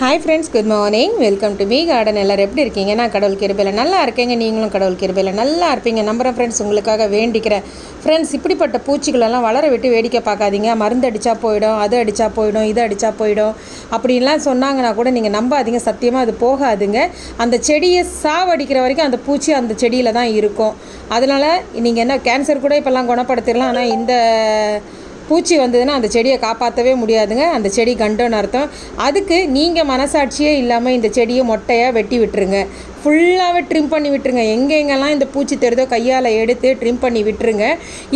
Hi friends good morning welcome to me garden எல்லோரும் எப்படி இருக்கீங்க? நான் கடவுள் கிருபையில் நல்லா இருக்கேங்க. நீங்களும் கடவுள் கிருபையில் நல்லா இருப்பீங்க. நம்புகிறேன் ஃப்ரெண்ட்ஸ் உங்களுக்காக வேண்டிக்கிறேன் ஃப்ரெண்ட்ஸ் இப்படிப்பட்ட பூச்சிகளெல்லாம் வளர விட்டு வேடிக்கை பார்க்காதீங்க. மருந்து அடித்தா போயிடும் அது அடித்தா போயிடும் இது அடித்தா போயிடும் அப்படின்லாம் சொன்னாங்கன்னா கூட நீங்கள் நம்பாதீங்க. சத்தியமாக அது போகாதுங்க. அந்த செடியை சாவடிக்கிற வரைக்கும் அந்த பூச்சி அந்த செடியில் தான் இருக்கும். அதனால் நீங்கள் என்ன கேன்சர் கூட இப்போல்லாம் குணப்படுத்திடலாம் ஆனால் இந்த பூச்சி வந்ததுன்னா அந்த செடியை காப்பாற்றவே முடியாதுங்க. அந்த செடி கண்டோன்னு அர்த்தம். அதுக்கு நீங்கள் மனசாட்சியே இல்லாமல் இந்த செடியை மொட்டையாக வெட்டி விட்டுருங்க. ஃபுல்லாகவே ட்ரிம் பண்ணி விட்டுருங்க. எங்கெங்கெல்லாம் இந்த பூச்சி தெரிதோ கையால் எடுத்து ட்ரிம் பண்ணி விட்டுருங்க.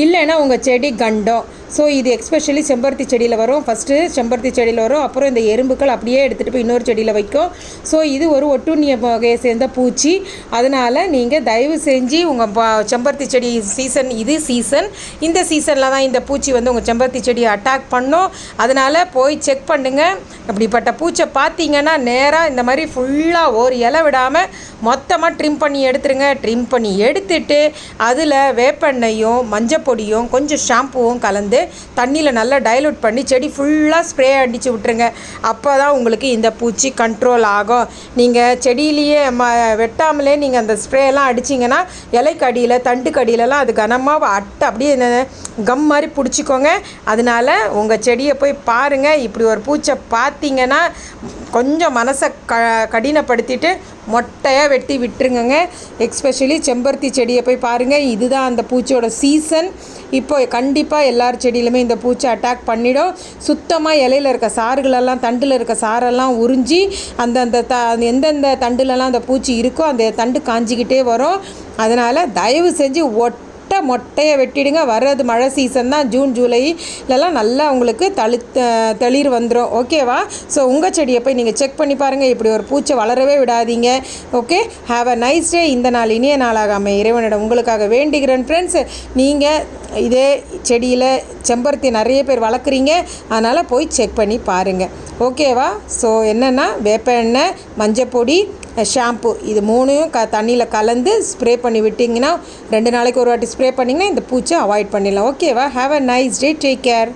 இல்லைன்னா உங்கள் செடி கண்டம். ஸோ இது எக்ஸ்பெஷலி செம்பருத்தி செடியில் வரும். ஃபஸ்ட்டு செம்பருத்தி செடியில் வரும். அப்புறம் இந்த எறும்புகள் அப்படியே எடுத்துகிட்டு போய் இன்னொரு செடியில் வைக்கும். ஸோ இது ஒரு ஒட்டுண்ணிய வகையை சேர்ந்த பூச்சி. அதனால் நீங்கள் தயவு செஞ்சு உங்கள் செம்பருத்தி செடி சீசன் இது சீசன் இந்த சீசனில் தான் இந்த பூச்சி வந்து உங்கள் செம்பருத்தி செடியை அட்டாக் பண்ணும். அதனால் போய் செக் பண்ணுங்கள் அப்படிப்பட்ட பூச்சை பார்த்தீங்கன்னா நேராக இந்த மாதிரி ஃபுல்லாக ஒரு இலை விடாமல் மொத்தமாக ட்ரிம் பண்ணி எடுத்துருங்க. ட்ரிம் பண்ணி எடுத்துட்டு அதில் வேப்பெண்ணையும் மஞ்சப்பொடியும் கொஞ்சம் ஷாம்புவும் கலந்து தண்ணியில் நல்லா டைலூட் பண்ணி செடி ஃபுல்லாக ஸ்ப்ரே அடித்து விட்ருங்க அப்போ தான் உங்களுக்கு இந்த பூச்சி கண்ட்ரோல் ஆகும். நீங்கள் செடியிலேயே ம வெட்டாமலே நீங்கள் அந்த ஸ்ப்ரேலாம் அடிச்சிங்கன்னா இலைக்கடியில் தண்டுக்கடியிலலாம் அது கனமாக அட்டை அப்படியே கம் மாதிரி பிடிச்சிக்கோங்க. அதனால் உங்கள் செடியை போய் பாருங்கள் இப்படி ஒரு பூச்சை பார்த்தீங்கன்னா கொஞ்சம் மனசை க கடினப்படுத்திட்டு மொட்டையாக வெட்டி விட்டுருங்கங்க. எக்ஸ்பெஷலி செம்பருத்தி செடியை போய் பாருங்கள் இதுதான் அந்த பூச்சியோட சீசன் இப்போ கண்டிப்பாக எல்லார் செடியிலுமே இந்த பூச்சி அட்டாக் பண்ணிடும். சுத்தமாக இலையில் இருக்க சாறுகளெல்லாம் தண்டில் இருக்க சாரெல்லாம் உறிஞ்சி அந்தந்த த எந்தெந்த தண்டுலலாம் அந்த பூச்சி இருக்கோ அந்த தண்டு காஞ்சிக்கிட்டே வரும். அதனால் தயவு செஞ்சு ஒட் மொட்டை மொட்டையை வெட்டிடுங்க. வர்றது மழை சீசன் தான். ஜூன் ஜூலைலலாம் நல்லா உங்களுக்கு தளி தளிர் வந்துடும் ஓகேவா ஸோ உங்கள் செடியை போய் நீங்கள் செக் பண்ணி பாருங்கள் இப்படி ஒரு பூச்சை வளரவே விடாதீங்க. Okay have a nice day இந்த நாள் இனிய நாளாக இறைவனிடம் உங்களுக்காக வேண்டுகிறேன் ஃப்ரெண்ட்ஸ் நீங்கள் இதே செடியில் செம்பருத்தி நிறைய பேர் வளர்க்குறீங்க. அதனால் போய் செக் பண்ணி பாருங்கள் ஓகேவா ஸோ என்னென்னா வேப்ப எண்ணெய் மஞ்சப்பொடி ஷாம்பு. இது மூணையும் க தண்ணியில் கலந்து ஸ்ப்ரே பண்ணி விட்டிங்கன்னா ரெண்டு நாளைக்கு ஒரு வாட்டி ஸ்ப்ரே பண்ணிங்கன்னா இந்த பூச்சை அவாய்ட் பண்ணிடலாம். ஓகேவா? Have a nice day take care